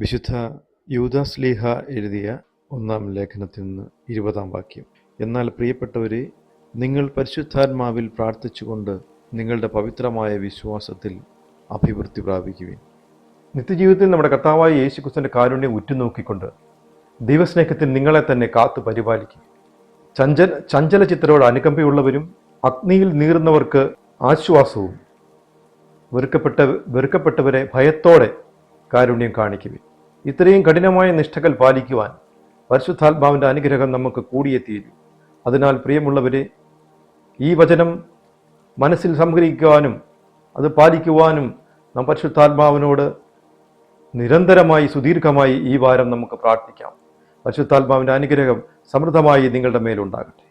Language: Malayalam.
വിശുദ്ധ യൂദാസ്ലീഹ എഴുതിയ ഒന്നാം ലേഖനത്തിൽ നിന്ന് ഇരുപതാം വാക്യം. എന്നാൽ പ്രിയപ്പെട്ടവരെ നിങ്ങൾ പരിശുദ്ധാത്മാവിൽ പ്രാർത്ഥിച്ചുകൊണ്ട് നിങ്ങളുടെ പവിത്രമായ വിശ്വാസത്തിൽ അഭിവൃദ്ധി പ്രാപിക്കുവിൻ. നിത്യജീവിതത്തിൽ നമ്മുടെ കർത്താവായ യേശുക്രിസ്തുവിന്റെ കാരുണ്യം ഉറ്റുനോക്കിക്കൊണ്ട് ദൈവസ്നേഹത്തിൽ നിങ്ങളെ തന്നെ കാത്തു പരിപാലിക്കും. ചഞ്ചല ചഞ്ചല ചിത്തരോട് അനുകമ്പയുള്ളവരും അഗ്നിയിൽ നീറുന്നവർക്ക് ആശ്വാസവും വെറുക്കപ്പെട്ട വെറുക്കപ്പെട്ടവരെ ഭയത്തോടെ കാരുണ്യം കാണിക്കുവിൻ. ഇത്രയും കഠിനമായ നിഷ്ഠകൾ പാലിക്കുവാൻ പരിശുദ്ധാത്മാവിന്റെ അനുഗ്രഹം നമുക്ക് കൂടിയേ അതിനാൽ പ്രിയമുള്ളവരെ ഈ വചനം മനസ്സിൽ സംഗ്രഹിക്കുവാനും അത് പാലിക്കുവാനും നാം പരിശുദ്ധാത്മാവിനോട് നിരന്തരമായി സുദീർഘമായി ഈ വാരം നമുക്ക് പ്രാർത്ഥിക്കാം. പരിശുദ്ധാത്മാവിന്റെ അനുഗ്രഹം സമൃദ്ധമായി നിങ്ങളുടെ മേലുണ്ടാകട്ടെ.